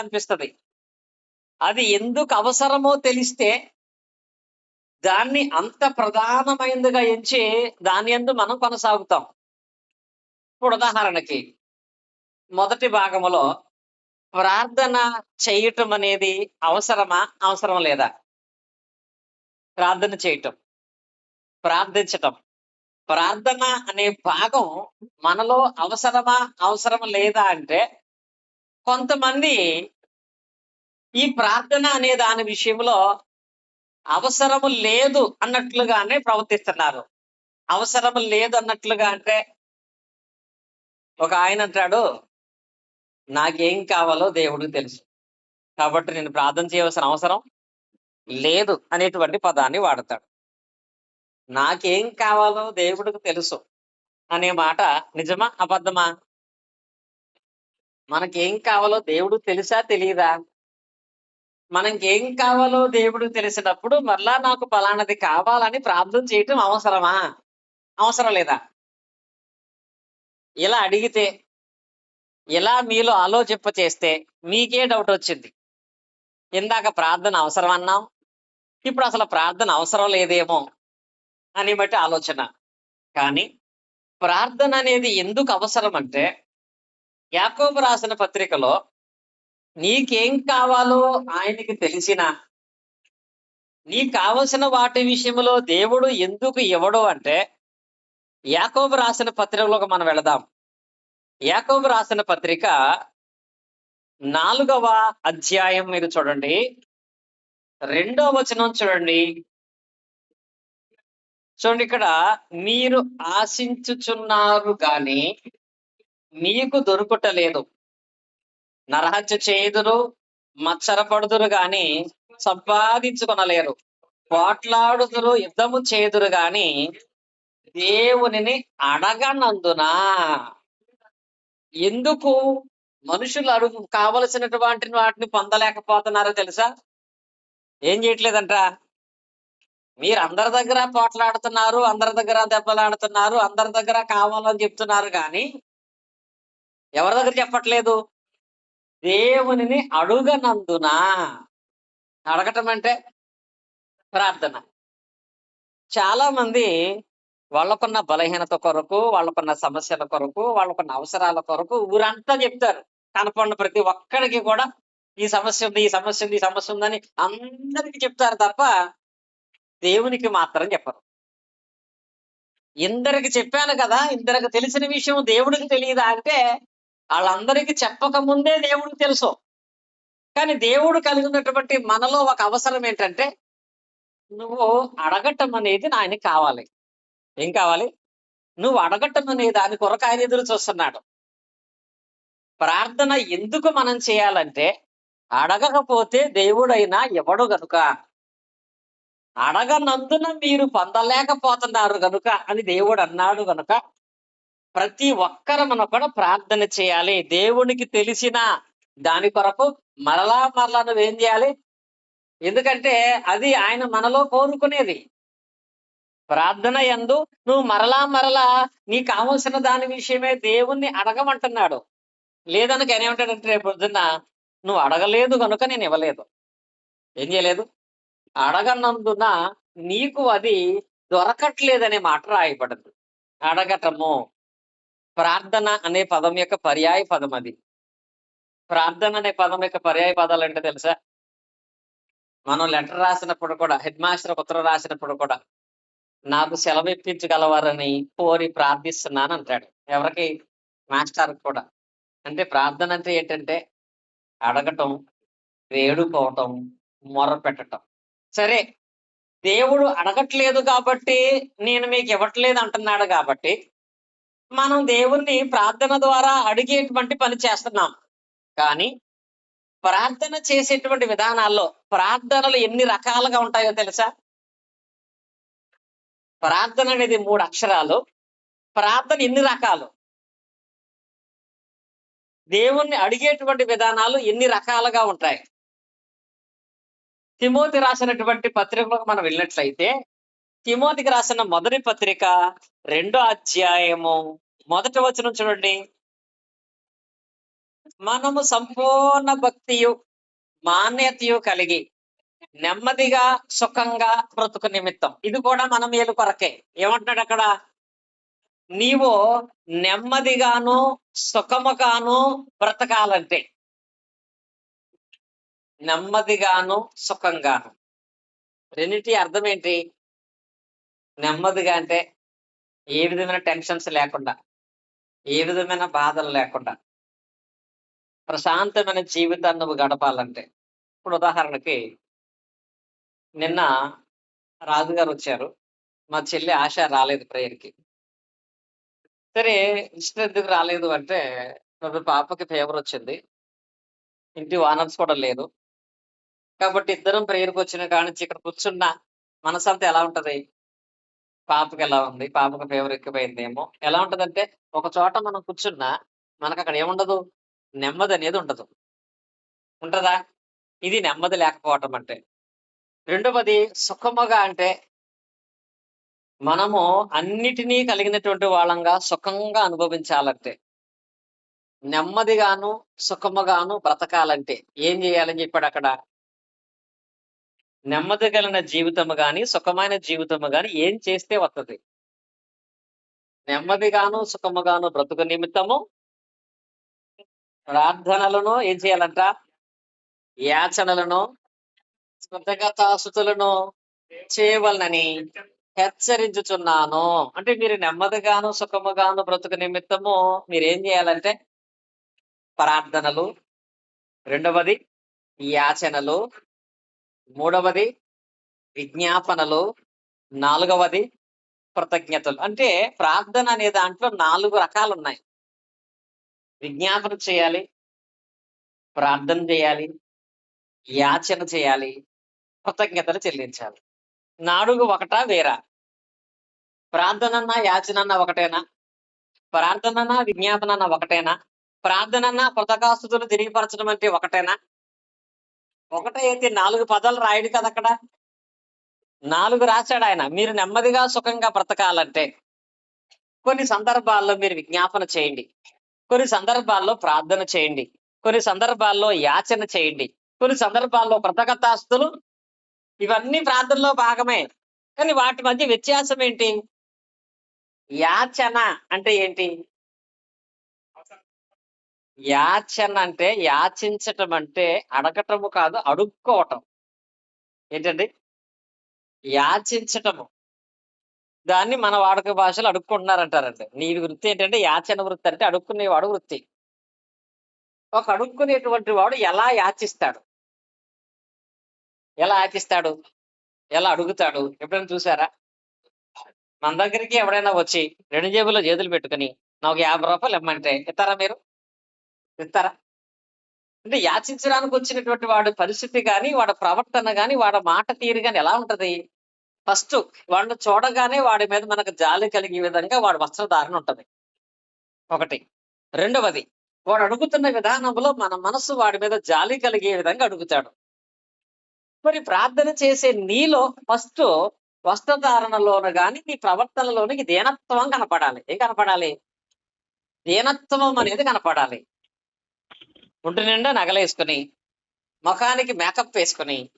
అనిపిస్తుంది. అది ఎందుకు అవసరమో తెలిస్తే దాన్ని అంత ప్రధానమైనదిగా ఎంచి దాని ఎందు మనం కొనసాగుతాం. ఇప్పుడు ఉదాహరణకి మొదటి భాగములో ప్రార్థన చేయటం అనేది అవసరమా అవసరం లేదా? ప్రార్థన చేయటం ప్రార్థించటం. ప్రార్థన అనే భాగం మనలో అవసరమా అవసరం లేదా అంటే కొంతమంది ఈ ప్రార్థన అనే దాని విషయంలో అవసరం లేదు అన్నట్లుగానే ప్రవర్తిస్తున్నారు. అవసరం లేదు అన్నట్లుగా అంటే ఒక ఆయన అంటాడు నాకేం కావాలో దేవుడికి తెలుసు. కాబట్టి నేను ప్రార్థన చేయవలసిన అవసరం లేదు అనేటువంటి పదాన్ని వాడతాడు. నాకేం కావాలో దేవుడికి తెలుసు అనే మాట నిజమా అబద్ధమా? మనకేం కావాలో దేవుడు తెలుసా తెలియదా మనకేం కావాలో దేవుడు తెలిసినప్పుడు మరలా నాకు ఫలానది కావాలని ప్రార్థన చేయటం అవసరమా? అవసరం లేదా? ఇలా అడిగితే ఇలా మీలో ఆలోచింప చేస్తే మీకే డౌట్ వచ్చింది. ఇందాక ప్రార్థన అవసరం అన్నాం ఇప్పుడు అసలు ప్రార్థన అవసరం లేదేమో అని బట్టి ఆలోచన. కానీ ప్రార్థన అనేది ఎందుకు అవసరం అంటే యాకోబు రాసిన పత్రికలో నీకేం కావాలో ఆయనకి తెలిసిన నీకు కావలసిన వాటి విషయంలో దేవుడు ఎందుకు ఇవ్వడు అంటే యాకోబు రాసిన పత్రికలోకి మనం వెళదాం. యాకోబు రాసిన పత్రిక నాలుగవ అధ్యాయం మీరు చూడండి. రెండో వచనం చూడండి. చూడండి ఇక్కడ మీరు ఆశించుచున్నారు కానీ మీకు దొరుకుటలేదు. నరహత్య చేయుదురు మచ్చరపడుదురు గాని సంపాదించుకొనలేరు. పోట్లాడుదురు యుద్ధము చేదురు గాని దేవునిని అడగనందున. ఎందుకు? మనుషులు అడుగు కావలసినటువంటి వాటిని పొందలేకపోతున్నారో తెలుసా? ఏం చేయట్లేదంట? మీరు అందరి దగ్గర పోట్లాడుతున్నారు అందరి దగ్గర దెబ్బలాడుతున్నారు అందరి దగ్గర కావాలని చెప్తున్నారు కానీ ఎవరి దగ్గర చెప్పట్లేదు? దేవునిని అడుగనందున అడగటం అంటే ప్రార్థన. చాలా మంది వాళ్ళకున్న బలహీనత కొరకు వాళ్ళకున్న సమస్యల కొరకు వాళ్ళకున్న అవసరాల కొరకు ఊరంతా చెప్తారు. కనపడిన ప్రతి ఒక్కడికి కూడా ఈ సమస్య ఉంది ఈ సమస్య ఉంది ఈ సమస్య ఉందని అందరికి చెప్తారు తప్ప దేవునికి మాత్రం చెప్పరు. ఇందరికి చెప్పాను కదా ఇందరికి తెలిసిన విషయం దేవుడికి తెలియదా అంటే వాళ్ళందరికీ చెప్పక ముందే దేవుడు తెలుసు. కానీ దేవుడు కలిగి ఉన్నటువంటి మనలో ఒక అవసరం ఏంటంటే నువ్వు అడగటం అనేది ఆయనకి కావాలి. ఏం కావాలి? నువ్వు అడగటం అనే దాని కొరకు ఆయన ఎదురు చూస్తున్నాడు. ప్రార్థన ఎందుకు మనం చేయాలంటే అడగకపోతే దేవుడైనా ఎవడు గనుక అడగనందున మీరు పొందలేకపోతున్నారు గనుక అని దేవుడు అన్నాడు గనుక ప్రతి ఒక్కరు మనం కూడా ప్రార్థన చేయాలి. దేవునికి తెలిసిన దాని కొరకు మరలా మరలా నువ్వేం చేయాలి? ఎందుకంటే అది ఆయన మనలో కోరుకునేది. ప్రార్థన ఎందు నువ్వు మరలా మరలా నీకు కావలసిన దాని విషయమే దేవుణ్ణి అడగమంటున్నాడు. లేదనక ఏమంటాడంటే రేపు పొద్దున్న నువ్వు అడగలేదు కనుక నేను ఇవ్వలేదు. ఏం చేయలేదు? అడగనందున నీకు అది దొరకట్లేదనే మాట రాయబడదు. అడగటము ప్రార్థన అనే పదం యొక్క పర్యాయ పదం అది. ప్రార్థన అనే పదం యొక్క పర్యాయ పదాలు అంటే తెలుసా? మనం లెటర్ రాసినప్పుడు కూడా హెడ్ మాస్టర్ ఉత్తరం రాసినప్పుడు కూడా నాకు సెలవు ఇప్పించగలవారని కోరి ప్రార్థిస్తున్నాను అంటాడు. ఎవరికి? మాస్టర్ కూడా. అంటే ప్రార్థన అంటే ఏంటంటే అడగటం వేడుకోవటం మొర పెట్టడం సరే దేవుడు అడగట్లేదు కాబట్టి నేను మీకు ఇవ్వట్లేదు అంటున్నాడు కాబట్టి మనం దేవుణ్ణి ప్రార్థన ద్వారా అడిగేటువంటి పని చేస్తున్నాం. కానీ ప్రార్థన చేసేటువంటి విధానాల్లో ప్రార్థనలు ఎన్ని రకాలుగా ఉంటాయో తెలుసా? ప్రార్థన అనేది మూడు అక్షరాలు. ప్రార్థన ఎన్ని రకాలు? దేవుణ్ణి అడిగేటువంటి విధానాలు ఎన్ని రకాలుగా ఉంటాయి? తిమోతి రాసినటువంటి పత్రికలకు మనం వెళ్ళినట్లయితే తిమోతికి రాసిన మొదటి పత్రిక రెండో అధ్యాయము. మొదటి వచనం చూడండి. మనము సంపూర్ణ భక్తియు మాన్యతయు కలిగి నెమ్మదిగా సుఖంగా బ్రతుకు నిమిత్తం. ఇది కూడా మనం ఏలు కొరకే. ఏమంటున్నాడు అక్కడ? నీవు నెమ్మదిగాను సుఖముగాను బ్రతకాలంటే. నెమ్మదిగాను సుఖంగాను. రెండింటి అర్థం ఏంటి? నెమ్మదిగా అంటే ఏ విధమైన టెన్షన్స్ లేకుండా ఏ విధమైన బాధలు లేకుండా ప్రశాంతమైన జీవితాన్ని నువ్వు గడపాలంటే ఇప్పుడు ఉదాహరణకి నిన్న రాజుగారు వచ్చారు. మా చెల్లి ఆశ రాలేదు ప్రేయర్కి. సరే ఇష్టం ఎందుకు రాలేదు అంటే మా పాపకి ఫేవర్ వచ్చింది. ఇంటి వానర్స్ కూడా లేదు. కాబట్టి ఇద్దరం ప్రేయర్కి వచ్చిన కానించి ఇక్కడ కూర్చున్న మనసంతా ఎలా ఉంటది? పాపకి ఎలా ఉంది? పాపకు ఫేవర్ ఎక్కిపోయిందేమో ఎలా ఉంటదంటే ఒక చోట మనం కూర్చున్నా మనకు అక్కడ ఏముండదు? నెమ్మది అనేది ఉండదు. ఉంటదా? ఇది నెమ్మది లేకపోవటం అంటే. రెండవది సుఖముగా అంటే మనము అన్నిటినీ కలిగినటువంటి వాళ్ళంగా సుఖంగా అనుభవించాలంటే నెమ్మదిగాను సుఖముగాను బ్రతకాలంటే ఏం చేయాలని చెప్పాడు అక్కడ? నెమ్మది కలిగిన జీవితము గాని సుఖమైన జీవితము గాని ఏం చేస్తే వస్తుంది నెమ్మదిగాను సుఖముగాను బ్రతుకు నిమిత్తము ప్రార్థనలను ఏం చేయాలంట? యాచనలను కృతజ్ఞతాసుతులను చేయవలనని హెచ్చరించుచున్నాను. అంటే మీరు నెమ్మదిగాను సుఖముగాను బ్రతుకు నిమిత్తము మీరేం చేయాలంటే ప్రార్థనలు. రెండవది యాచనలు. మూడవది విజ్ఞాపనలు. నాలుగవది కృతజ్ఞతలు. అంటే ప్రార్థన అనే దాంట్లో నాలుగు రకాలు ఉన్నాయి విజ్ఞాపన చేయాలి ప్రార్థన చేయాలి యాచన చేయాలి కృతజ్ఞతలు చెల్లించాలి. నాడుగు ఒకటా వేరా? ప్రార్థనన్నా యాచనన్నా ఒకటేనా? ప్రార్థనన్నా విజ్ఞాపనన్నా ఒకటేనా? ప్రార్థనన్నా కృతకాస్తుతులు తిరిగిపరచడం అంటే ఒకటేనా? ఒకటే నాలుగు పదాలు రాయడు కదా అక్కడ. నాలుగు రాశాడు ఆయన. మీరు నెమ్మదిగా సుఖంగా బ్రతకాలంటే కొన్ని సందర్భాల్లో మీరు విజ్ఞాపన చేయండి. కొన్ని సందర్భాల్లో ప్రార్థన చేయండి. కొన్ని సందర్భాల్లో యాచన చేయండి. కొన్ని సందర్భాల్లో కృతజ్ఞతాస్తులు. ఇవన్నీ ప్రార్థనలో భాగమే. కానీ వాటి మధ్య వ్యత్యాసం ఏంటి యాచన అంటే ఏంటి? యాచన అంటే యాచించటం అంటే అడగటము కాదు అడుక్కోవటం. ఏంటండి? యాచించటము. దాన్ని మన వాడుక భాషలో అడుక్కుంటున్నారంటారండి. నీ వృత్తి ఏంటంటే యాచన వృత్తి అంటే అడుక్కునేవాడు వృత్తి. ఒక అడుక్కునేటువంటి వాడు ఎలా యాచిస్తాడు? ఎలా యాచిస్తాడు? ఎలా అడుగుతాడు? ఎప్పుడైనా చూసారా? మన దగ్గరికి ఎవడైనా వచ్చి రెండు జేబుల్లో చేతులు పెట్టుకుని నాకు యాభై రూపాయలు ఇమ్మంటే ఇస్తారా మీరు? ఇస్తారా అంటే యాచించడానికి వచ్చినటువంటి వాడి పరిస్థితి కానీ వాడి ప్రవర్తన కానీ వాడి మాట తీరు కానీ ఎలా ఉంటది? ఫస్ట్ వాడిని చూడగానే వాడి మీద మనకు జాలి కలిగే విధంగా వాడి వస్త్రధారణ ఉంటది. ఒకటి. రెండవది వాడు అడుగుతున్న విధానంలో మన మనసు వాడి మీద జాలి కలిగే విధంగా అడుగుతాడు. మరి ప్రార్థన చేసే నీలో ఫస్ట్ వస్త్రధారణలోను గాని నీ ప్రవర్తనలోనికి దీనత్వం కనపడాలి. ఏం కనపడాలి? దీనత్వం అనేది కనపడాలి. ఒంటి నిండా నగలేసుకుని ముఖానికి మేకప్ వేసుకుని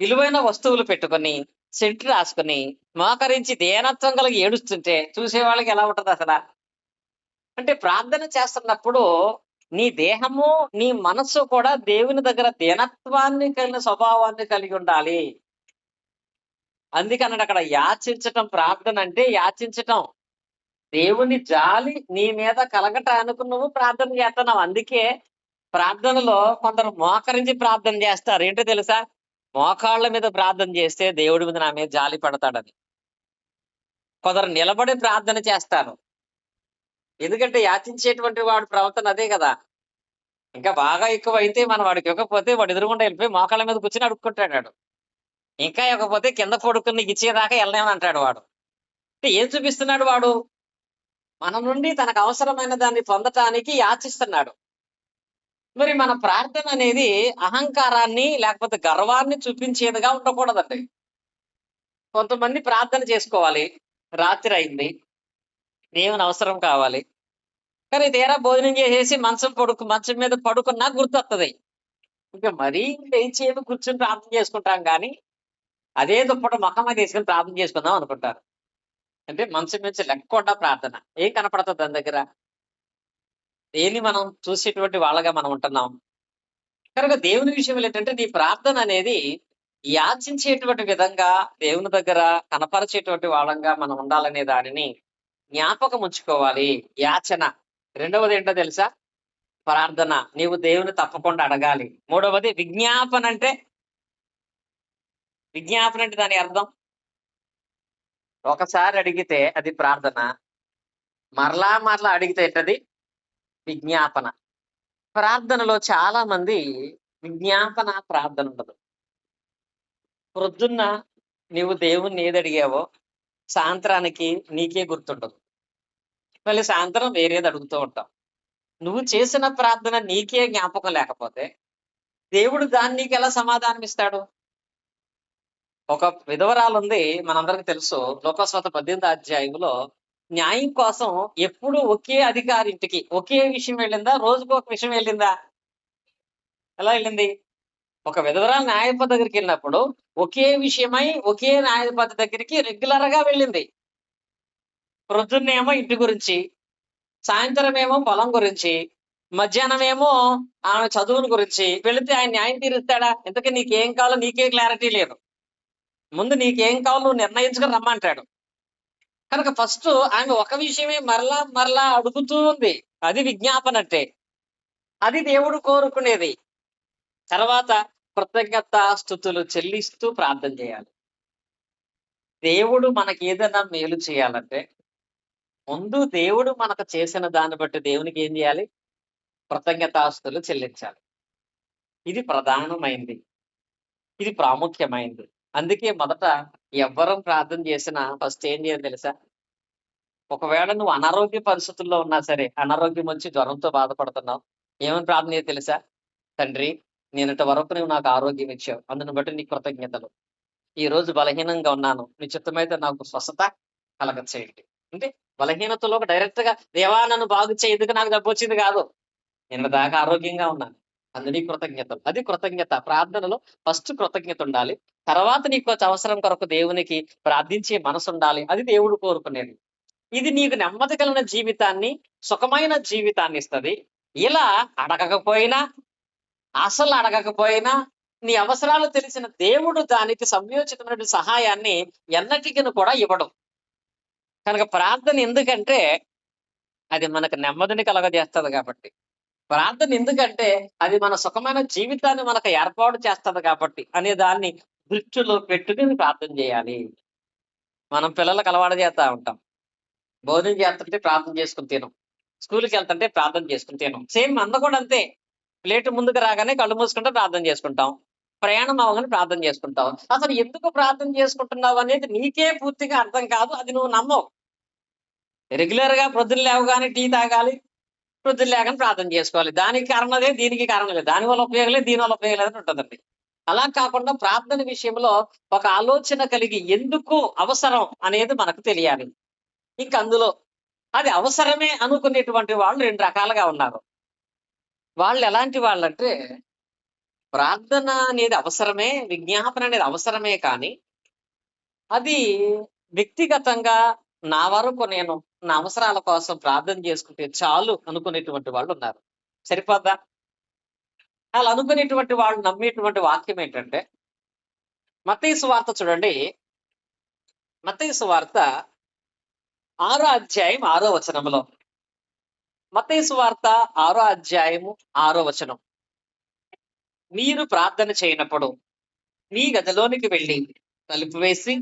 విలువైన వస్తువులు పెట్టుకొని సెంట్ రాసుకుని మోకరించి దేనత్వం కలిగి ఏడుస్తుంటే చూసేవాళ్ళకి ఎలా ఉంటది అసలు? అంటే ప్రార్థన చేస్తున్నప్పుడు నీ దేహము నీ మనస్సు కూడా దేవుని దగ్గర దీనత్వాన్ని కలిగిన స్వభావాన్ని కలిగి ఉండాలి. అందుకన్నాడు అక్కడ యాచించటం ప్రార్థన అంటే యాచించటం. దేవుని జాలి నీ మీద కలగటానికి నువ్వు ప్రార్థన చేస్తున్నావు అందుకే ప్రార్థనలో కొందరు మోకరించి ప్రార్థన చేస్తారు. ఏంటో తెలుసా? మోకాళ్ళ మీద ప్రార్థన చేస్తే దేవుడి మీద నా మీద జాలి పడతాడని కొందరు నిలబడి ప్రార్థన చేస్తారు. ఎందుకంటే యాచించేటువంటి వాడు ప్రవర్తన అదే కదా. ఇంకా బాగా ఎక్కువ అయితే మనం వాడికి ఇవ్వకపోతే వాడు ఎదురుగుండా వెళ్ళిపోయి మోకాళ్ళ మీద కూర్చొని అడుక్కుంటాడు. ఇంకా ఇవ్వకపోతే కింద పడుకుని ఇచ్చేదాకా వెళ్ళలేమని అంటాడు వాడు. అంటే ఏం చూపిస్తున్నాడు వాడు? మన నుండి తనకు అవసరమైన దాన్ని పొందటానికి యాచిస్తున్నాడు. మరి మన ప్రార్థన అనేది అహంకారాన్ని లేకపోతే గర్వాన్ని చూపించేదిగా ఉండకూడదండి. కొంతమంది ప్రార్థన చేసుకోవాలి. రాత్రి అయింది. దేవుని అవసరం కావాలి. కానీ తీరా భోజనం చేసేసి మంచం పడుకు మంచం మీద పడుకున్నా గుర్తొస్తుంది ఇంకా మరీ లేచేది కూర్చొని ప్రార్థన చేసుకుంటాం కానీ అదే దుప్పట మొఖం మీద ప్రార్థన చేసుకుందాం అనుకుంటారు. అంటే మనసు నుంచి లెక్కకుండా ప్రార్థన. ఏం కనపడుతుంది దాని దగ్గర? దేన్ని మనం చూసేటువంటి వాళ్ళగా మనం ఉంటున్నాం? కనుక దేవుని విషయంలో ఏంటంటే నీ ప్రార్థన అనేది యాచించేటువంటి విధంగా దేవుని దగ్గర కనపరిచేటువంటి వాళ్ళంగా మనం ఉండాలనే దానిని జ్ఞాపకం ఉంచుకోవాలి. యాచన. రెండవది ఏంటో తెలుసా? ప్రార్థన. నీవు దేవుని తప్పకుండా అడగాలి. మూడవది విజ్ఞాపన అంటే? విజ్ఞాపన అంటే దాని అర్థం? ఒకసారి అడిగితే అది ప్రార్థన మరలా మరలా అడిగితే ఏంటది? విజ్ఞాపన. ప్రార్థనలో చాలా మంది విజ్ఞాపన ప్రార్థన ఉండదు. ప్రొద్దున్న నీవు దేవుణ్ణి ఏది అడిగావో సాయంత్రానికి నీకే గుర్తుండదు. మళ్ళీ సాయంత్రం వేరేది అడుగుతూ ఉంటాం. నువ్వు చేసిన ప్రార్థన నీకే జ్ఞాపకం లేకపోతే దేవుడు దాన్ని నీకు ఎలా సమాధానం ఇస్తాడు ఒక విధవరాలు ఉంది మనందరికి తెలుసు. లోకస్వత పద్దెనిమిది అధ్యాయంలో న్యాయం కోసం ఎప్పుడు ఒకే అధికారి ఇంటికి ఒకే విషయం వెళ్ళిందా? రోజుకు ఒక విషయం వెళ్ళిందా? ఎలా వెళ్ళింది? ఒక విధవరాలు న్యాయపతి దగ్గరికి వెళ్ళినప్పుడు ఒకే విషయమై ఒకే న్యాయపతి దగ్గరికి రెగ్యులర్గా వెళ్ళింది. ప్రొద్దున్నేమో ఇంటి గురించి సాయంత్రం ఏమో పొలం గురించి మధ్యాహ్నం ఏమో ఆమె చదువుని గురించి వెళితే ఆయన న్యాయం తీరుస్తాడా? ఇంతకీ నీకేం కావాలో నీకే క్లారిటీ లేదు. ముందు నీకేం కావాలో నువ్వు నిర్ణయించుకుని రమ్మంటాడు. కనుక ఫస్ట్ ఆమె ఒక విషయమే మరలా మరలా అడుగుతూ ఉంది. అది విజ్ఞాపన అంటే. అది దేవుడు కోరుకునేది. తర్వాత కృతజ్ఞత స్థుతులు చెల్లిస్తూ ప్రార్థన చేయాలి. దేవుడు మనకి ఏదైనా మేలు చేయాలంటే ముందు దేవుడు మనకు చేసిన దాన్ని బట్టి దేవునికి ఏం చేయాలి? కృతజ్ఞతాస్తులు చెల్లించాలి. ఇది ప్రధానమైంది. ఇది ప్రాముఖ్యమైంది. అందుకే మొదట ఎవ్వరం ప్రార్థన చేసినా ఫస్ట్ ఏం చేయాలి తెలుసా? ఒకవేళ నువ్వు అనారోగ్య పరిస్థితుల్లో ఉన్నా సరే అనారోగ్యం వచ్చి జ్వరంతో బాధపడుతున్నావు ఏమని ప్రార్థన చేయాలి తెలుసా? తండ్రి నేనటి వరకు నువ్వు నాకు ఆరోగ్యం ఇచ్చావు అందుని బట్టి నీ కృతజ్ఞతలు. ఈ రోజు బలహీనంగా ఉన్నాను నీ చిత్తమైతే నాకు స్వస్థత కలగ చేయండి అంటే బలహీనతలో డైరెక్ట్గా దేవా నన్ను బాగు చేయదుకు నాకు డబ్బు వచ్చింది కాదు? నిన్న దాకా ఆరోగ్యంగా ఉన్నాను. అందుని కృతజ్ఞతలు. అది కృతజ్ఞత. ప్రార్థనలో ఫస్ట్ కృతజ్ఞత ఉండాలి. తర్వాత నీకు అవసరం కొరకు దేవునికి ప్రార్థించే మనసు ఉండాలి. అది దేవుడు కోరుకునేది. ఇది నీకు నెమ్మది కలిగిన జీవితాన్ని సుఖమైన జీవితాన్ని ఇస్తుంది. ఇలా అడగకపోయినా అసలు అడగకపోయినా నీ అవసరాలు తెలిసిన దేవుడు దానికి సంయోచితమైన సహాయాన్ని ఎన్నటికీ కూడా ఇవ్వడం. కనుక ప్రార్థన ఎందుకంటే అది మనకు నెమ్మదిని కలగజేస్తుంది కాబట్టి. ప్రార్థన ఎందుకంటే అది మన సుఖమైన జీవితాన్ని మనకు ఏర్పాటు చేస్తుంది కాబట్టి అనే దాన్ని దృష్టిలో పెట్టుకుని ప్రార్థన చేయాలి. మనం పిల్లలకు అలవాటు చేస్తూ ఉంటాం. భోజనం చేస్తుంటే ప్రార్థన చేసుకుని తినం. స్కూల్కి వెళ్తుంటే ప్రార్థన చేసుకుని తినం. సేమ్ మంద కూడా అంతే. ప్లేట్ ముందుకు రాగానే కళ్ళు మూసుకుంటే ప్రార్థన చేసుకుంటాం. ప్రయాణం అవగానే ప్రార్థన చేసుకుంటాం. అసలు ఎందుకు ప్రార్థన చేసుకుంటున్నావు అనేది నీకే పూర్తిగా అర్థం కాదు. అది నువ్వు నమ్మవు. రెగ్యులర్గా ప్రొద్దున లేవగానే టీ తాగాలి వృద్ధులు లేకని ప్రార్థన చేసుకోవాలి. దానికి కారణం దీనికి కారణం లేదు. దాని వల్ల ఉపయోగం లేదు దీని వల్ల ఉపయోగం లేదని ఉంటుందండి. అలా కాకుండా ప్రార్థన విషయంలో ఒక ఆలోచన కలిగి ఎందుకు అవసరం అనేది మనకు తెలియాలి. ఇంకా అందులో అది అవసరమే అనుకునేటువంటి వాళ్ళు రెండు రకాలుగా ఉన్నారు. వాళ్ళు ఎలాంటి వాళ్ళంటే ప్రార్థన అనేది అవసరమే విజ్ఞాపన అనేది అవసరమే కానీ అది వ్యక్తిగతంగా నా వరకు నేను నా అవసరాల కోసం ప్రార్థన చేసుకుంటే చాలు అనుకునేటువంటి వాళ్ళు ఉన్నారు. సరిపోద్దా? అలా అనుకునేటువంటి వాళ్ళు నమ్మేటువంటి వాక్యం ఏంటంటే మతేసు వార్త చూడండి. మతేసు వార్త ఆరో అధ్యాయం ఆరో వచనంలో. మతేసు వార్త ఆరో అధ్యాయము ఆరో వచనం. మీరు ప్రార్థన చేయనప్పుడు మీ గదిలోనికి వెళ్ళి తలుపు వేసి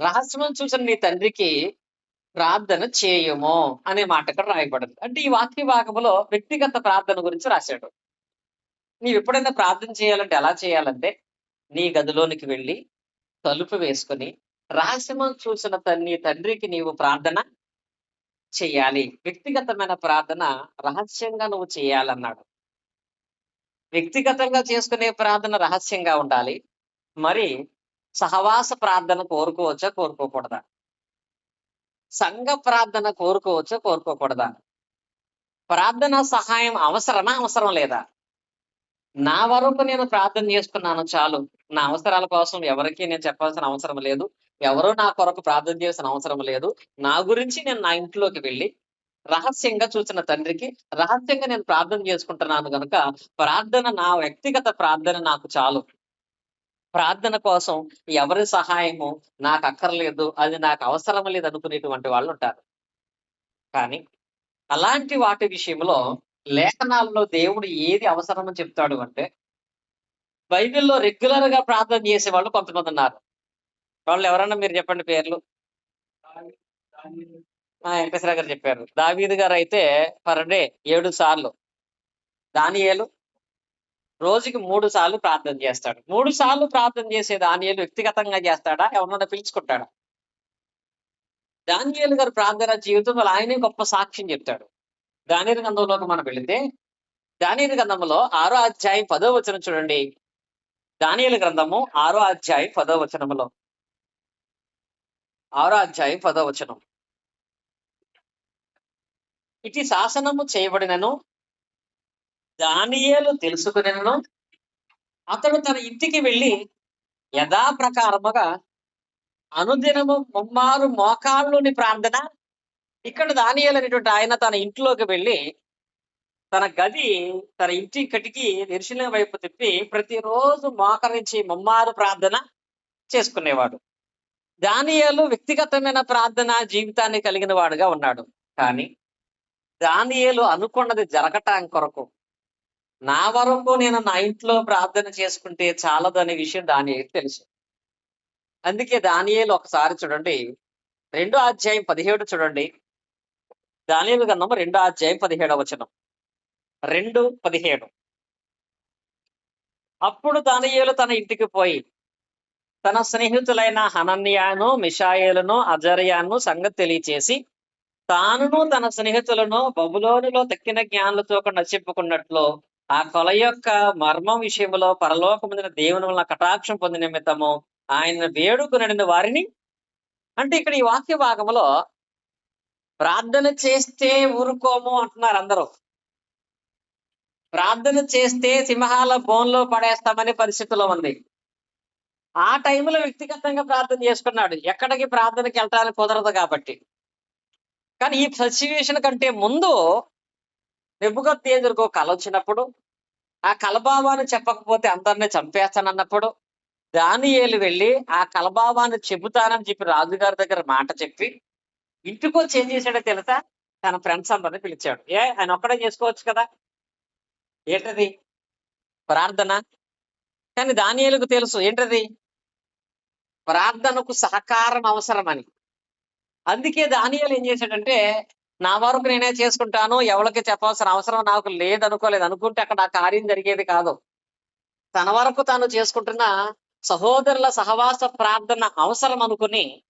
రహస్యం చూసిన నీ తండ్రికి ప్రార్థన చేయము అనే మాట ఇక్కడ రాయబడింది. అంటే ఈ వాక్య భాగంలో వ్యక్తిగత ప్రార్థన గురించి రాశాడు. నీవు ఎప్పుడైనా ప్రార్థన చేయాలంటే ఎలా చేయాలంటే నీ గదిలోనికి వెళ్ళి తలుపు వేసుకొని రహస్యమం చూసిన తన్ని తండ్రికి నీవు ప్రార్థన చేయాలి. వ్యక్తిగతమైన ప్రార్థన రహస్యంగా నువ్వు చేయాలన్నాడు. వ్యక్తిగతంగా చేసుకునే ప్రార్థన రహస్యంగా ఉండాలి. మరి సహవాస ప్రార్థన కోరుకోవచ్చా? కోరుకోకూడదా? సంఘ ప్రార్థన కోరుకోవచ్చు కోరుకోకూడదా? ప్రార్థన సహాయం అవసరమా అవసరం లేదా? నా వరకు నేను ప్రార్థన చేసుకున్నాను చాలు. నా అవసరాల కోసం ఎవరికి నేను చెప్పాల్సిన అవసరం లేదు. ఎవరో నా కొరకు ప్రార్థన చేయాల్సిన అవసరం లేదు. నా గురించి నేను నా ఇంట్లోకి వెళ్ళి రహస్యంగా చూసిన తండ్రికి రహస్యంగా నేను ప్రార్థన చేసుకుంటున్నాను కనుక ప్రార్థన నా వ్యక్తిగత ప్రార్థన నాకు చాలు. ప్రార్థన కోసం ఎవరి సహాయము నాకు అక్కర్లేదు అది నాకు అవసరం లేదు అనుకునేటువంటి వాళ్ళు ఉంటారు. కానీ అలాంటి వాటి విషయంలో లేఖనాల్లో దేవుడు ఏది అవసరమని చెప్తాడు అంటే బైబిల్లో రెగ్యులర్గా ప్రార్థన చేసే వాళ్ళు కొంతమంది ఉన్నారు. వాళ్ళు ఎవరన్నా మీరు చెప్పండి పేర్లు? ఆ, వెంకటేశ్వర గారు చెప్పారు. దావీదు గారు అయితే పర్ డే ఏడు సార్లు. దానియేలు రోజుకి మూడు సార్లు ప్రార్థన చేస్తాడు. మూడు సార్లు ప్రార్థన చేసే దానియలు వ్యక్తిగతంగా చేస్తాడా? ఎవరన్నా పిలుచుకుంటాడా? దానియలు గారు ప్రార్థన జీవితంలో ఆయనే గొప్ప సాక్ష్యం చెప్తాడు. దానియేలు గంధంలోకి మనం వెళితే దానియేలు గ్రంథంలో ఆరో అధ్యాయం పదో వచనం చూడండి. దానియలు గ్రంథము ఆరో అధ్యాయం పదో వచనములో. ఆరో అధ్యాయం పదో వచనం. ఇటు శాసనము చేయబడినను దానియేలు తెలుసుకునేను. అతడు తన ఇంటికి వెళ్ళి యథాప్రకారముగా అనుదినము ముమ్మారు మోకాళ్ళుని ప్రార్థన ఇక్కడ దానియాలు అనేటువంటి ఆయన తన ఇంట్లోకి వెళ్ళి తన గది తన ఇంటి కటికి దర్శనం వైపు తిప్పి ప్రతిరోజు మోకరించి ముమ్మారు ప్రార్థన చేసుకునేవాడు. దానియాలు వ్యక్తిగతమైన ప్రార్థన జీవితాన్ని కలిగిన వాడుగా ఉన్నాడు. కానీ దానియాలు అనుకున్నది జరగటాం కొరకు నా వరకు నేను నా ఇంట్లో ప్రార్థన చేసుకుంటే చాలదనే విషయం దానియేలు తెలుసు. అందుకే దానియేలు ఒకసారి చూడండి. రెండో అధ్యాయం పదిహేడు చూడండి. దానియలు గ్రంథము రెండో అధ్యాయం పదిహేడవ వచనం. రెండు పదిహేడు. అప్పుడు దానియేలు తన ఇంటికి పోయి తన స్నేహితులైన హనన్యాను మిషాయేలను అజర్యాను సంగతి తెలియచేసి తానును తన స్నేహితులను బబులోనులో తక్కిన జ్ఞానులతో నశింపుకున్నట్లు ఆ కొల యొక్క మర్మం విషయంలో పరలోకముందిన దేవుని వలన కటాక్షం పొందిన నిమిత్తము ఆయన వేడుకునడిన వారిని. అంటే ఇక్కడ ఈ వాక్య భాగంలో ప్రార్థన చేస్తే ఊరుకోము అంటున్నారు అందరూ. ప్రార్థన చేస్తే సింహాల బోన్లో పడేస్తామనే పరిస్థితిలో ఉంది. ఆ టైంలో వ్యక్తిగతంగా ప్రార్థన చేసుకున్నాడు. ఎక్కడికి ప్రార్థనకి వెళ్ళటానికి కుదరదు కాబట్టి. కానీ ఈ సిచ్యువేషన్ కంటే ముందు నెబ్బుగత్తేజరుకు కల వచ్చినప్పుడు ఆ కలభావాన్ని చెప్పకపోతే అందరినీ చంపేస్తానన్నప్పుడు దానియేలు వెళ్ళి ఆ కలభావాన్ని చెబుతానని చెప్పి రాజుగారి దగ్గర మాట చెప్పి ఇంటికో చేంజ్ చేశాడో తెలుసా? తన ఫ్రెండ్స్ అందరిని పిలిచాడు. ఏ ఆయన ఒక్కడే చేసుకోవచ్చు కదా? ఏంటది? ప్రార్థన? కానీ దానియేలుకు తెలుసు. ఏంటది? ప్రార్థనకు సహకారం అవసరమని. అందుకే దానియాలు ఏం చేశాడంటే నా వరకు నేనే చేసుకుంటాను ఎవరికి చెప్పాల్సిన అవసరం నాకు లేదనుకోలేదు. అనుకుంటే అక్కడ ఆ కార్యం జరిగేది కాదు. తన వరకు తాను చేసుకుంటున్న సహోదరుల సహవాస ప్రార్థన అవసరం అనుకుని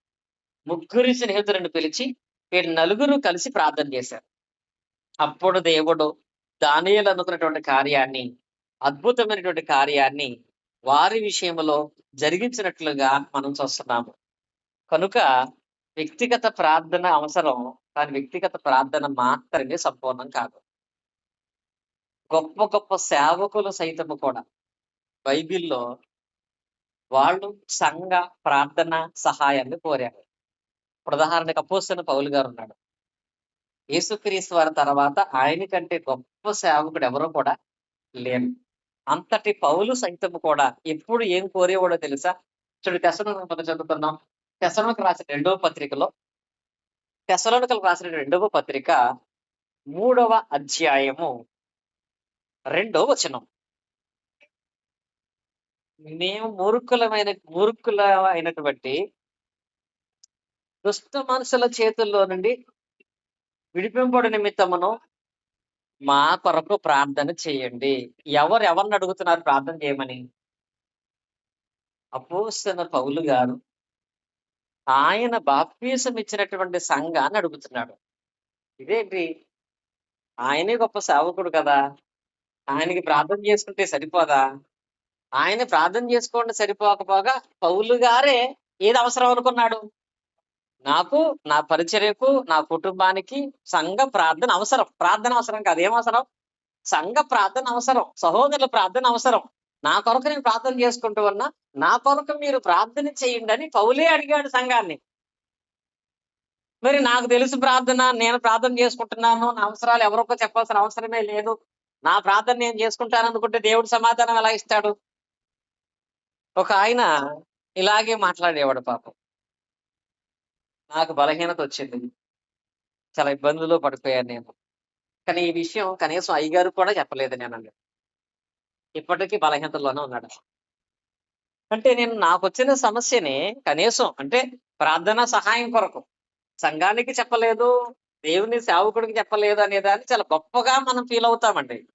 ముగ్గురి స్నేహితులను పిలిచి వీరు నలుగురు కలిసి ప్రార్థన చేశారు. అప్పుడు దేవుడు దానియలు అనుకున్నటువంటి కార్యాన్ని అద్భుతమైనటువంటి కార్యాన్ని వారి విషయంలో జరిగించినట్లుగా మనం చూస్తున్నాము. కనుక వ్యక్తిగత ప్రార్థన అవసరం కానీ వ్యక్తిగత ప్రార్థన మాత్రమే సంపూర్ణం కాదు. గొప్ప గొప్ప సేవకులు సైతము కూడా బైబిల్లో వాళ్ళు సంఘ ప్రార్థన సహాయాన్ని కోరారు. ఇప్పుడు ఉదాహరణకు అపోసిన పౌలు గారు ఉన్నాడు. యేసుక్రీస్తు వారి తర్వాత ఆయన కంటే గొప్ప సేవకుడు ఎవరో కూడా లేరు. అంతటి పౌలు సైతము కూడా ఎప్పుడు ఏం కోరేవాడో తెలుసా? చూడు తెసలోనికలు మనం చదువుతున్నాం తెసలోనికి రాసిన రెండవ పత్రికలో తెసలోనికలు రాసిన రెండవ పత్రిక మూడవ అధ్యాయము రెండవ వచనం. మేము మూర్ఖులమైన అయినటువంటి దుష్ట మనుషుల చేతుల్లో నుండి విడిపింపడు నిమిత్తమును మా కొరకు ప్రార్థన చేయండి. ఎవరు ఎవరిని అడుగుతున్నారు ప్రార్థన చేయమని? అపోస్తున్న పౌలు గారు ఆయన బాప్తీసం ఇచ్చినటువంటి సంఘాన్ని అడుగుతున్నాడు. ఇదేంటి? ఆయనే గొప్ప సేవకుడు కదా. ఆయనకి ప్రార్థన చేసుకుంటే సరిపోదా? ఆయన ప్రార్థన చేసుకోండి సరిపోకపోగా పౌలు గారే ఏది అవసరం అనుకున్నాడు? నాకు నా పరిచర్యకు నా కుటుంబానికి సంఘ ప్రార్థన అవసరం. ప్రార్థన అవసరం కాదు. ఏం అవసరం? సంఘ ప్రార్థన అవసరం. సహోదరుల ప్రార్థన అవసరం. నా కొరకు నేను ప్రార్థన చేసుకుంటూ ఉన్నా నా కొరకు మీరు ప్రార్థన చేయండి అని పౌలే అడిగాడు సంఘాన్ని. మరి నాకు తెలుసు ప్రార్థన నేను ప్రార్థన చేసుకుంటున్నాను నా అవసరాలు ఎవరికో చెప్పాల్సిన అవసరమే లేదు. నా ప్రార్థన నేను చేసుకుంటాను అనుకుంటే దేవుడు సమాధానం ఎలా ఇస్తాడు? ఒక ఆయన ఇలాగే మాట్లాడేవాడు పాపం. నాకు బలహీనత వచ్చింది. చాలా ఇబ్బందులు పడిపోయాను నేను. కానీ ఈ విషయం కనీసం అయ్యగారు కూడా చెప్పలేదు నేను అన్నాడు ఇప్పటికీ బలహీనతలోనే ఉన్నాడు. అంటే నేను నాకు వచ్చిన సమస్యని కనీసం అంటే ప్రార్థన సహాయం కొరకు సంఘానికి చెప్పలేదు దేవుని సేవకుడికి చెప్పలేదు అనే దాన్ని చాలా గొప్పగా మనం ఫీల్ అవుతామండి.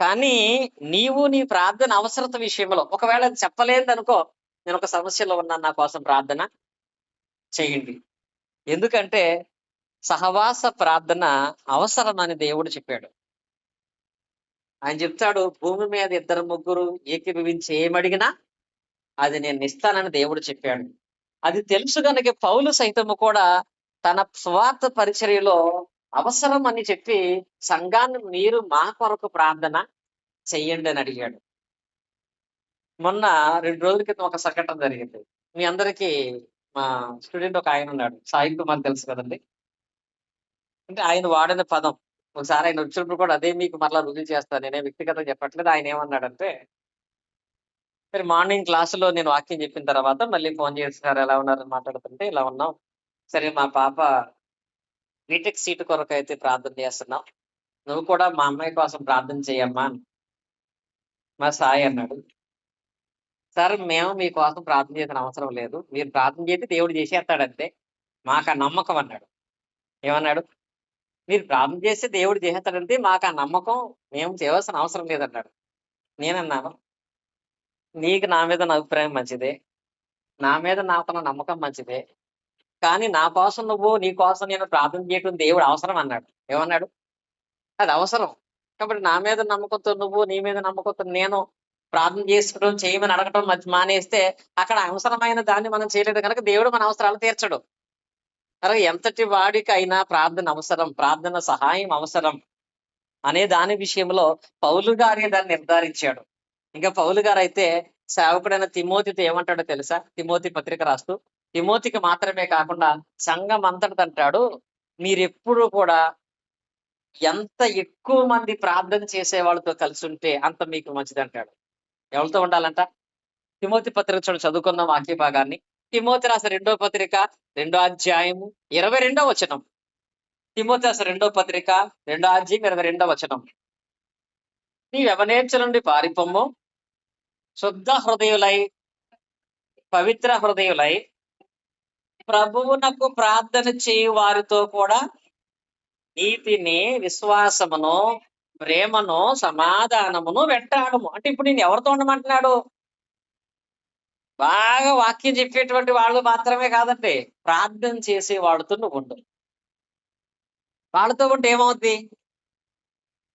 కానీ నీవు నీ ప్రార్థన అవసరత విషయంలో ఒకవేళ అది చెప్పలేదు అనుకో నేను ఒక సమస్యలో ఉన్నాను నా కోసం ప్రార్థన చేయండి. ఎందుకంటే సహవాస ప్రార్థన అవసరమని దేవుడు చెప్పాడు. ఆయన చెప్తాడు భూమి మీద ఇద్దరు ముగ్గురు ఏకీభవించి ఏమడిగినా అది నేను ఇస్తానని దేవుడు చెప్పాడు. అది తెలుసు కనుక పౌలు సైతము కూడా తన స్వార్థ పరిచర్యలో అవసరం అని చెప్పి సంఘాన్ని మీరు మా కొరకు ప్రార్థన చెయ్యండి అని అడిగాడు. మొన్న రెండు రోజుల క్రితం ఒక సంఘటన జరిగింది. మీ అందరికీ మా స్టూడెంట్ ఒక ఆయన ఉన్నాడు సాయి కుమార్ తెలుసు కదండి? అంటే ఆయన వాడిన పదం ఒకసారి ఆయన వచ్చినప్పుడు కూడా అదే మీకు మరలా రుజువు చేస్తాను నేనే వ్యక్తిగతంగా చెప్పట్లేదు ఆయన ఏమన్నాడంటే మరి మార్నింగ్ క్లాసులో నేను వాక్యం చెప్పిన తర్వాత మళ్ళీ ఫోన్ చేసి ఎలా ఉన్నారని మాట్లాడుతుంటే ఇలా ఉన్నాం. సరే మా పాప బీటెక్ సీటు కొరకు అయితే ప్రార్థన చేస్తున్నాం. నువ్వు కూడా మా అమ్మాయి కోసం ప్రార్థన చేయమ్మా అని. మా సాయి అన్నాడు. సార్ మేము మీకోసం ప్రార్థన చేసిన అవసరం లేదు. మీరు ప్రార్థన చేస్తే దేవుడు చేసేస్తాడంతే. మాకు ఆ నమ్మకం అన్నాడు. ఏమన్నాడు? మీరు ప్రార్థన చేస్తే దేవుడు చేస్తాడంటే మాకు ఆ నమ్మకం మేము చేయవలసిన అవసరం లేదన్నాడు. నేనన్నాను నీకు నా మీద నా అభిప్రాయం మంచిదే నా మీద నాకున్న నమ్మకం మంచిదే కానీ నా కోసం నువ్వు నీ కోసం నేను ప్రార్థన చేయడం దేవుడు అవసరం అన్నాడు. ఏమన్నాడు? అది అవసరం. కాబట్టి నా మీద నమ్మకంతో నువ్వు నీ మీద నమ్మకంతో నేను ప్రార్థన చేసుకోవడం చేయమని అడగటం మధ్య మానేస్తే అక్కడ అవసరమైన దాన్ని మనం చేయలేదు కనుక దేవుడు మన అవసరాలు తీర్చడు. అలాగే ఎంతటి వాడికి అయినా ప్రార్థన అవసరం ప్రార్థన సహాయం అవసరం అనే దాని విషయంలో పౌలు గారే దాన్ని నిర్ధారించాడు. ఇంకా పౌలు గారు అయితే సేవకుడైన తిమోతితో ఏమంటాడో తెలుసా? తిమోతి పత్రిక రాస్తూ తిమోతికి మాత్రమే కాకుండా సంఘం అంతటిది అంటాడు మీరెప్పుడు కూడా ఎంత ఎక్కువ మంది ప్రార్థన చేసే వాళ్ళతో కలిసి ఉంటే అంత మీకు మంచిది అంటాడు. ఎవరితో ఉండాలంట? తిమోతి పత్రిక చూడండి చదువుకుందాం వాక్య భాగాన్ని తిమోతి రాసిన రెండో పత్రిక రెండో అధ్యాయము ఇరవై రెండో వచనం. తిమోతి రాసిన రెండో పత్రిక రెండో అధ్యాయం ఇరవై రెండో వచనం. నీ వ్యవనేచ్ఛ నుండి పారిపోము శుద్ధ హృదయులై పవిత్ర హృదయులై ప్రభువునకు ప్రార్థన చేయు వారితో కూడా నీతిని విశ్వాసమును ప్రేమను సమాధానమును వెంటాడము. అంటే ఇప్పుడు నేను ఎవరితో ఉండమంటున్నాడు? బాగా వాక్యం చెప్పేటువంటి వాళ్ళు మాత్రమే కాదండి. ప్రార్థన చేసే వాళ్ళతో నువ్వు ఉండు. వాళ్ళతో ఉంటే ఏమవుద్ది?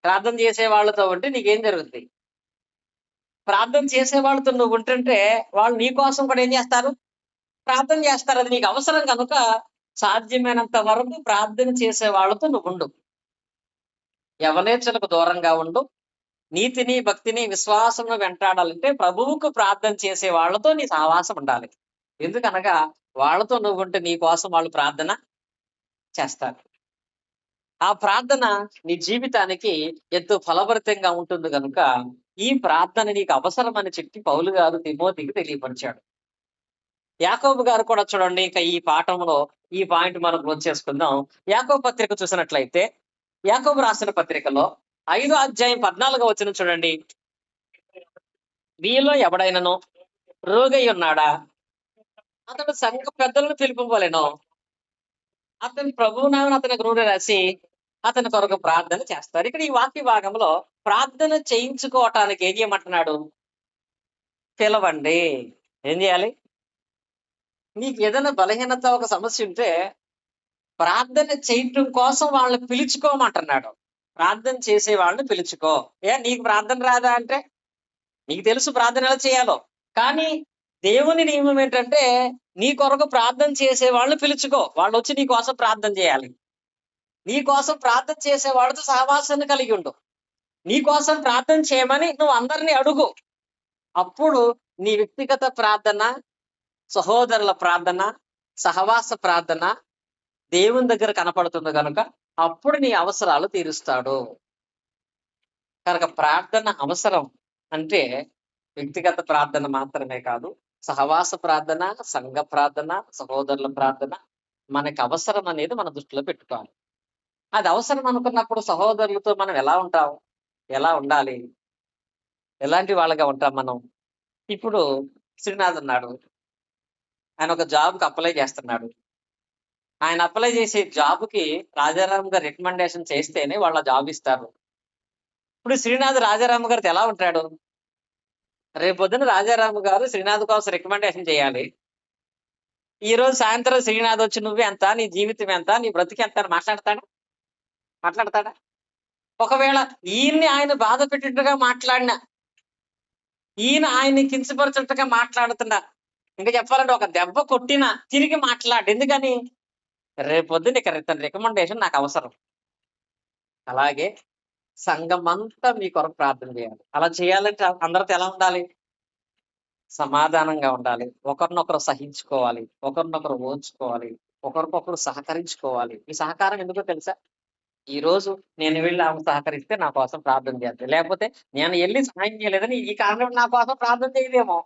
ప్రార్థన చేసే వాళ్ళతో ఉంటే నీకేం జరుగుద్ది? ప్రార్థన చేసే వాళ్ళతో నువ్వు ఉంటుంటే వాళ్ళు నీ కోసం కూడా ఏం చేస్తారు? ప్రార్థన చేస్తారు. అది నీకు అవసరం కనుక సాధ్యమైనంత వరకు ప్రార్థన చేసే వాళ్ళతో నువ్వు ఉండు. యవనేచ్ఛలకు దూరంగా ఉండు. నీతిని భక్తిని విశ్వాసంను వెంటాడాలంటే ప్రభువుకు ప్రార్థన చేసే వాళ్ళతో నీ సహవాసం ఉండాలి. ఎందుకనగా వాళ్ళతో నువ్వు ఉంటే నీ కోసం వాళ్ళు ప్రార్థన చేస్తారు. ఆ ప్రార్థన నీ జీవితానికి ఎంతో ఫలభరితంగా ఉంటుంది కనుక ఈ ప్రార్థన నీకు అవసరం అని చెప్పి పౌలు గారు తిమోతికి తెలియపరిచాడు. యాకోబు గారు కూడా చూడండి ఇంకా ఈ పాఠంలో ఈ పాయింట్ మనం క్లోజ్ చేసుకుందాం. యాకోబు పత్రిక చూసినట్లయితే యాకోబు రాసిన పత్రికలో ఐదో అధ్యాయం పద్నాలుగో వచ్చిన చూడండి. మీలో ఎవడైనను రోగై ఉన్నాడా? అతడు సంఘ పెద్దలను పిలుపుకోలేను అతని ప్రభువునామని అతని గురువు రాసి అతని కొరకు ప్రార్థన చేస్తారు. ఇక్కడ ఈ వాక్య భాగంలో ప్రార్థన చేయించుకోవటానికి ఏం చేయమంటున్నాడు? పిలవండి. ఏం చేయాలి? నీకు ఏదైనా బలహీనత ఒక సమస్య ఉంటే ప్రార్థన చేయటం కోసం వాళ్ళని పిలుచుకోమంటున్నాడు. ప్రార్థన చేసే వాళ్ళని పిలుచుకో. ఏ నీకు ప్రార్థన రాదా అంటే? నీకు తెలుసు ప్రార్థన ఎలా చేయాలో. కానీ దేవుని నియమం ఏంటంటే నీ కొరకు ప్రార్థన చేసే వాళ్ళని పిలుచుకో. వాళ్ళు వచ్చి నీ కోసం ప్రార్థన చేయాలి. నీ కోసం ప్రార్థన చేసే వాళ్ళతో సహవాసాన్ని కలిగి ఉండు. నీ కోసం ప్రార్థన చేయమని నువ్వు అందరినీ అడుగు. అప్పుడు నీ వ్యక్తిగత ప్రార్థన సహోదరుల ప్రార్థన సహవాస ప్రార్థన దేవుని దగ్గర కనపడుతుంది కనుక అప్పుడు నీ అవసరాలు తీరుస్తాడు. కనుక ప్రార్థన అవసరం అంటే వ్యక్తిగత ప్రార్థన మాత్రమే కాదు సహవాస ప్రార్థన సంఘ ప్రార్థన సహోదరుల ప్రార్థన మనకు అవసరం అనేది మన దృష్టిలో పెట్టుకోవాలి. అది అవసరం అనుకున్నప్పుడు సహోదరులతో మనం ఎలా ఉంటాం? ఎలా ఉండాలి? ఎలాంటి వాళ్ళగా ఉంటాం మనం? ఇప్పుడు శ్రీనాథ్ అన్నాడు. ఆయన ఒక జాబ్కి అప్లై చేస్తున్నాడు. ఆయన అప్లై చేసే జాబ్కి రాజారాం గారు రికమెండేషన్ చేస్తేనే వాళ్ళ జాబ్ ఇస్తారు. ఇప్పుడు శ్రీనాథ్ రాజారాం గారితో ఎలా ఉంటాడు? రేపు పొద్దున రాజారాం గారు శ్రీనాథ్ కోసం రికమెండేషన్ చేయాలి. ఈ రోజు సాయంత్రం శ్రీనాథ్ వచ్చి నువ్వెంత ఎంత? నీ జీవితం ఎంత? నీ బ్రతికి ఎంత? అని మాట్లాడతాడా? మాట్లాడతాడా? ఒకవేళ ఈయన్ని ఆయన బాధ పెట్టినట్టుగా మాట్లాడినా ఈయన ఆయన్ని కించపరచుట్టుగా మాట్లాడుతున్నా ఇంకా చెప్పాలంటే ఒక దెబ్బ కొట్టినా తిరిగి మాట్లాడు. ఎందుకని? రేపొద్దున ఇక ఇతని రికమెండేషన్ నాకు అవసరం. అలాగే సంఘం అంతా మీ కొరకు ప్రార్థన చేయాలి. అలా చేయాలంటే అందరితో ఎలా ఉండాలి? సమాధానంగా ఉండాలి. ఒకరినొకరు సహించుకోవాలి. ఒకరినొకరు ఓంచుకోవాలి ఒకరికొకరు సహకరించుకోవాలి. ఈ సహకారం ఎందుకో తెలుసా? ఈ రోజు నేను వెళ్ళి ఆమె సహకరిస్తే నా కోసం ప్రార్థన చేయాలి. లేకపోతే నేను వెళ్ళి సహాయం చేయలేదని ఈ కారణం నా కోసం ప్రార్థన చేయదేమో.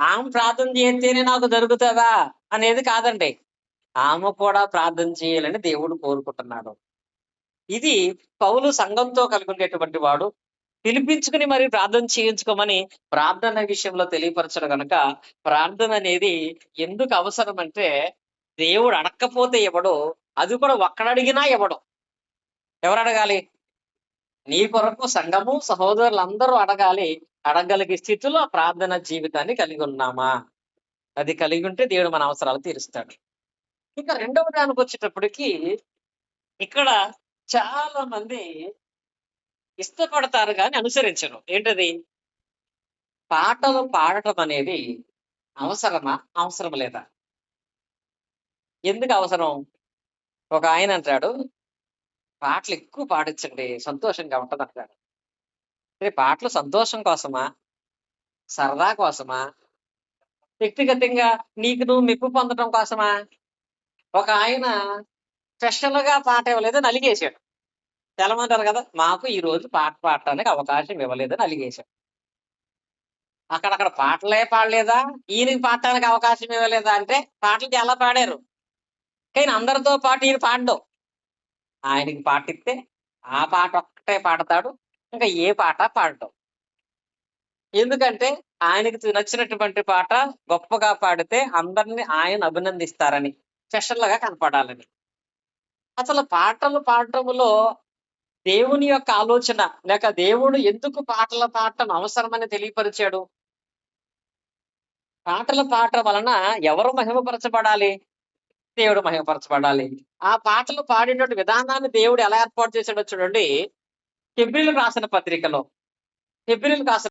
ఆమె ప్రార్థన చేస్తేనే నాకు దొరుకుతుందా అనేది కాదండి. ఆమె కూడా ప్రార్థన చేయాలని దేవుడు కోరుకుంటున్నాడు. ఇది పౌలు సంఘంతో కలిగి ఉండేటువంటి వాడు. పిలిపించుకుని మరి ప్రార్థన చేయించుకోమని ప్రార్థన విషయంలో తెలియపరచడం కనుక ప్రార్థన అనేది ఎందుకు అవసరం అంటే దేవుడు అడక్కపోతే ఇవ్వడు అది కూడా ఒక్కడడిగినా ఇవ్వడు ఎవరు అడగాలి? నీ కొరకు సంఘము సహోదరులందరూ అడగాలి. అడగలిగే స్థితిలో ప్రార్థన జీవితాన్ని కలిగి ఉన్నామా? అది కలిగి ఉంటే దేవుడు మన అవసరాలు తీరుస్తాడు. ఇంకా రెండవ దానికి వచ్చేటప్పటికి ఇక్కడ చాలా మంది ఇష్టపడతారు కానీ అనుసరించరు. ఏంటది? పాటలు పాడటం అనేది అవసరమా? అవసరం లేదా? ఎందుకు అవసరం? ఒక ఆయన అంటాడు పాటలు ఎక్కువ పాడించండి సంతోషంగా ఉంటది అంటాడు. అంటే పాటలు సంతోషం కోసమా? సరదా కోసమా? వ్యక్తిగతంగా నీకు నువ్వు మెప్పు పొందడం కోసమా? ఒక ఆయన స్పెషల్గా పాట ఇవ్వలేదని అలిగేశాడు తెలమంటారు కదా మాకు ఈ రోజు పాట పాడటానికి అవకాశం ఇవ్వలేదని అలిగేశాడు అక్కడక్కడ పాటలే పాడలేదా? ఈయనకి పాడటానికి అవకాశం ఇవ్వలేదా అంటే పాటలు చాలా పాడారు? కానీ అందరితో పాటు ఈయన పాడడం. ఆయనకి పాట ఇస్తే ఆ పాట ఒక్కటే పాడతాడు ఇంకా ఏ పాట పాడటం. ఎందుకంటే ఆయనకి నచ్చినటువంటి పాట గొప్పగా పాడితే అందరిని ఆయన అభినందిస్తారని. స్పెషల్గా కనపడాలని అసలు పాటలు పాడటంలో దేవుని యొక్క ఆలోచన లేక దేవుడు ఎందుకు పాటలు పాడటం అవసరమని తెలియపరిచాడు? పాటలు పాడటం వలన ఎవరు మహిమపరచబడాలి? దేవుడు మహిమపరచబడాలి. ఆ పాటలు పాడినటువంటి విధానాన్ని దేవుడు ఎలా ఏర్పాటు చేశాడో చూడండి. ఫిబ్రిల్ రాసిన పత్రికలో. ఫిబ్రిల్ రాసిన